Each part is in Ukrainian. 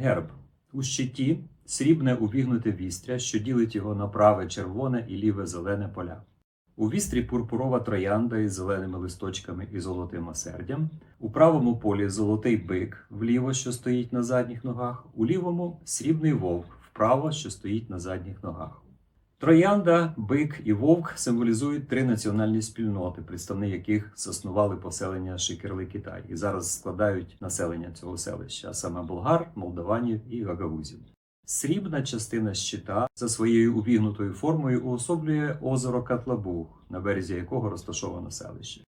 Герб у щиті срібне увігнуте вістря, що ділить його на праве червоне і ліве зелене поля. У вістрі пурпурова троянда із зеленими листочками і золотим осердям. У правому полі золотий бик вліво, що стоїть на задніх ногах, у лівому срібний вовк вправо, що стоїть на задніх ногах. Троянда, бик і вовк символізують три національні спільноти, представники яких заснували поселення Шикерли Китай і зараз складають населення цього селища, а саме болгар, молдаванів і гагаузів. Срібна частина щита за своєю увігнутою формою уособлює озеро Катлабуг, на березі якого розташовано селище.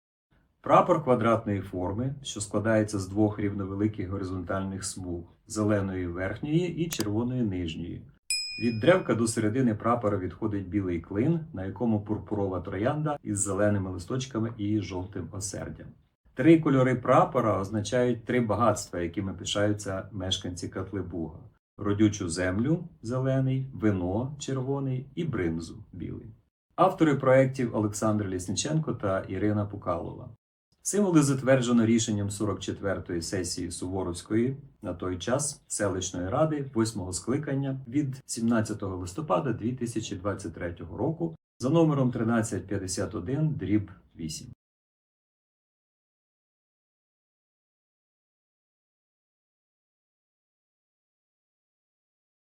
Прапор квадратної форми, що складається з двох рівновеликих горизонтальних смуг зеленої верхньої і червоної нижньої. Від древка до середини прапора відходить білий клин, на якому пурпурова троянда із зеленими листочками і жовтим осердям. Три кольори прапора означають три багатства, якими пишаються мешканці Котлебуга: родючу землю зелений, вино червоний і бринзу білий. Автори проєктів Олександр Лісниченко та Ірина Пукалова. Символи затверджено рішенням 44-ї сесії Суворовської на той час селищної ради 8-го скликання від 17 листопада 2023 року за номером 1351 дріб 8.